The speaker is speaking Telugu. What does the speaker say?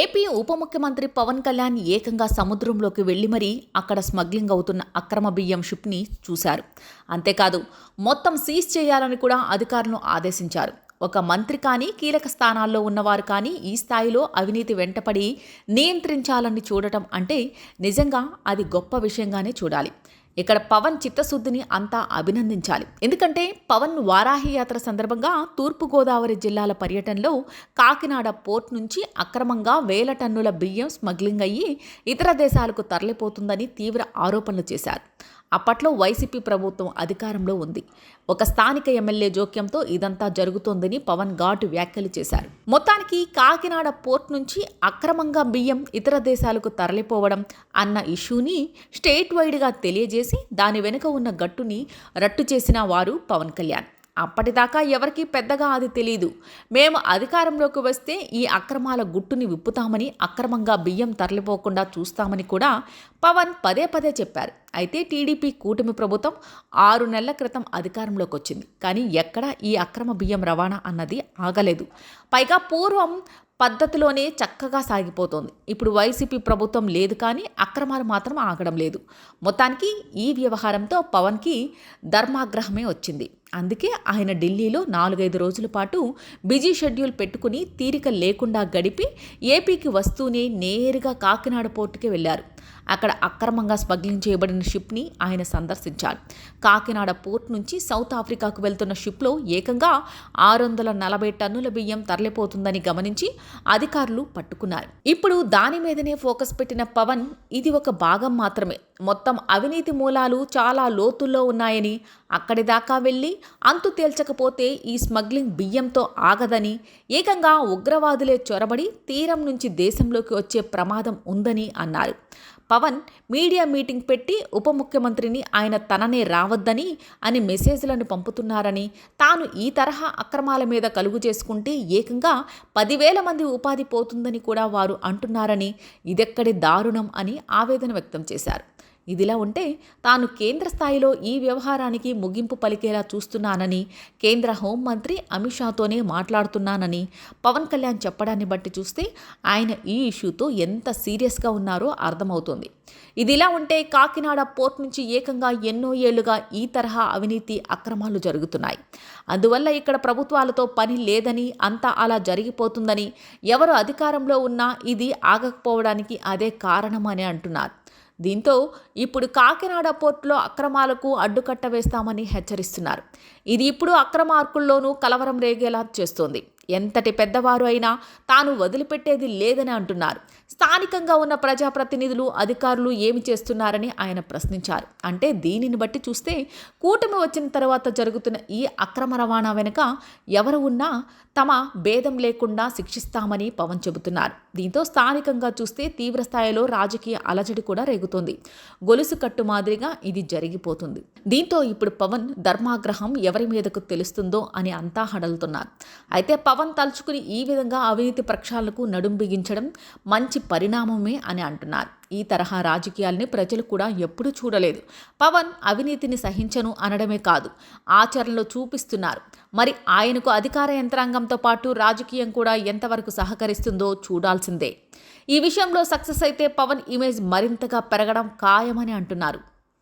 ఏపీ ఉప ముఖ్యమంత్రి పవన్ కళ్యాణ్ ఏకంగా సముద్రంలోకి వెళ్ళి మరీ అక్కడ స్మగ్లింగ్ అవుతున్న అక్రమ బియ్యం షిప్ని చూశారు. అంతేకాదు మొత్తం సీజ్ చేయాలని కూడా అధికారులను ఆదేశించారు. ఒక మంత్రి కానీ కీలక స్థానాల్లో ఉన్నవారు కానీ ఈ స్థాయిలో అవినీతి వెంటపడి నియంత్రించాలని చూడటం అంటే నిజంగా అది గొప్ప విషయంగానే చూడాలి. ఇక్కడ పవన్ చిత్తశుద్ధిని అంతా అభినందించాలి. ఎందుకంటే పవన్ వారాహి యాత్ర సందర్భంగా తూర్పుగోదావరి జిల్లాల పర్యటనలో కాకినాడ పోర్ట్ నుంచి అక్రమంగా వేల టన్నుల బియ్యం స్మగ్లింగ్ అయ్యి ఇతర దేశాలకు తరలిపోతుందని తీవ్ర ఆరోపణలు చేశారు. అప్పట్లో వైసీపీ ప్రభుత్వం అధికారంలో ఉంది. ఒక స్థానిక ఎమ్మెల్యే జోక్యంతో ఇదంతా జరుగుతోందని పవన్ ఘాటు వ్యాఖ్యలు చేశారు. మొత్తానికి కాకినాడ పోర్ట్ నుంచి అక్రమంగా బియ్యం ఇతర దేశాలకు తరలిపోవడం అన్న ఇష్యూని స్టేట్ వైడ్గా తెలియజేసి దాని వెనుక ఉన్న గట్టుని రట్టు చేసిన వారు పవన్ కళ్యాణ్. అప్పటిదాకా ఎవరికీ పెద్దగా అది తెలియదు మేము అధికారంలోకి వస్తే ఈ అక్రమాల గుట్టుని విప్పుతామని అక్రమంగా బియ్యం తరలిపోకుండా చూస్తామని కూడా పవన్ పదే పదే చెప్పారు. అయితే టీడీపీ కూటమి ప్రభుత్వం ఆరు నెలల క్రితం అధికారంలోకి వచ్చింది కానీ ఎక్కడా ఈ అక్రమ బియ్యం రవాణా అన్నది ఆగలేదు. పైగా పూర్వం పద్ధతిలోనే చక్కగా సాగిపోతోంది. ఇప్పుడు వైసీపీ ప్రభుత్వం లేదు కానీ అక్రమాలు మాత్రం ఆగడం లేదు. మొత్తానికి ఈ వ్యవహారంతో పవన్కి ధర్మాగ్రహమే వచ్చింది. అందుకే ఆయన ఢిల్లీలో నాలుగైదు రోజుల పాటు బిజీ షెడ్యూల్ పెట్టుకుని తీరిక లేకుండా గడిపి ఏపీకి వస్తూనే నేరుగా కాకినాడ పోర్టుకి వెళ్ళారు. అక్కడ అక్రమంగా స్మగ్లింగ్ చేయబడిన షిప్ని ఆయన సందర్శించారు. కాకినాడ పోర్ట్ నుంచి సౌత్ ఆఫ్రికాకు వెళ్తున్న షిప్లో ఏకంగా ఆరు వందల నలభై టన్నుల బియ్యం తరలిపోతుందని గమనించి అధికారులు పట్టుకున్నారు. ఇప్పుడు దాని మీదనే ఫోకస్ పెట్టిన పవన్ ఇది ఒక భాగం మాత్రమే. మొత్తం అవినీతి మూలాలు చాలా లోతుల్లో ఉన్నాయని అక్కడి దాకా వెళ్ళి అంతు తేల్చకపోతే ఈ స్మగ్లింగ్ బియ్యంతో ఆగదని ఏకంగా ఉగ్రవాదులే చొరబడి తీరం నుంచి దేశంలోకి వచ్చే ప్రమాదం ఉందని అన్నారు. పవన్ మీడియా మీటింగ్ పెట్టి ఉప ముఖ్యమంత్రిని ఆయన తననే రావద్దని అని మెసేజ్లను పంపుతున్నారని తాను ఈ తరహా అక్రమాల మీద కలుగు చేసుకుంటే ఏకంగా పదివేల మంది ఉపాధి పోతుందని కూడా వారు అంటున్నారని ఇదెక్కడి దారుణం అని ఆవేదన వ్యక్తం చేశారు. ఇదిలా ఉంటే తాను కేంద్ర స్థాయిలో ఈ వ్యవహారానికి ముగింపు పలికేలా చూస్తున్నానని కేంద్ర హోంమంత్రి అమిత్ షాతోనే మాట్లాడుతున్నానని పవన్ కళ్యాణ్ చెప్పడాన్ని బట్టి చూస్తే ఆయన ఈ ఇష్యూతో ఎంత సీరియస్గా ఉన్నారో అర్థమవుతుంది. ఇదిలా ఉంటే కాకినాడ పోర్ట్ నుంచి ఏకంగా ఎన్నో ఏళ్ళుగా ఈ తరహా అవినీతి అక్రమాలు జరుగుతున్నాయి. అందువల్ల ఇక్కడ ప్రభుత్వాలతో పని లేదని అంతా అలా జరిగిపోతుందని ఎవరు అధికారంలో ఉన్నా ఇది ఆగకపోవడానికి అదే కారణమని అంటున్నారు. దీంతో ఇప్పుడు కాకినాడ పోర్టులో అక్రమాలకు అడ్డుకట్ట వేస్తామని హెచ్చరిస్తున్నారు. ఇది ఇప్పుడు అక్రమార్కుల్లోనూ కలవరం రేగేలా చేస్తోంది. ఎంతటి పెద్దవారు అయినా తాను వదిలిపెట్టేది లేదని అంటున్నారు. స్థానికంగా ఉన్న ప్రజాప్రతినిధులు అధికారులు ఏమి చేస్తున్నారని ఆయన ప్రశ్నించారు. అంటే దీనిని బట్టి చూస్తే కూటమి వచ్చిన తర్వాత జరుగుతున్న ఈ అక్రమ రవాణా వెనుక ఎవరు ఉన్నా తమ భేదం లేకుండా శిక్షిస్తామని పవన్ చెబుతున్నారు. దీంతో స్థానికంగా చూస్తే తీవ్ర స్థాయిలో రాజకీయ అలజడి కూడా రేగుతోంది. గొలుసు కట్టు మాదిరిగా ఇది జరిగిపోతుంది. దీంతో ఇప్పుడు పవన్ ధర్మాగ్రహం ఎవరి మీదకు తెలుస్తుందో అని అంతా హడలుతున్నారు. అయితే పవన్ తలుచుకుని ఈ విధంగా అవినీతి ప్రక్షాళనకు నడుం బిగించడం మంచి పరిణామమే అని అంటున్నారు. ఈ తరహా రాజకీయాల్ని ప్రజలు కూడా ఎప్పుడూ చూడలేదు. పవన్ అవినీతిని సహించను అనడమే కాదు ఆచరణలో చూపిస్తున్నారు. మరి ఆయనకు అధికార యంత్రాంగంతో పాటు రాజకీయం కూడా ఎంతవరకు సహకరిస్తుందో చూడాల్సిందే. ఈ విషయంలో సక్సెస్ అయితే పవన్ ఇమేజ్ మరింతగా పెరగడం ఖాయమని అంటున్నారు.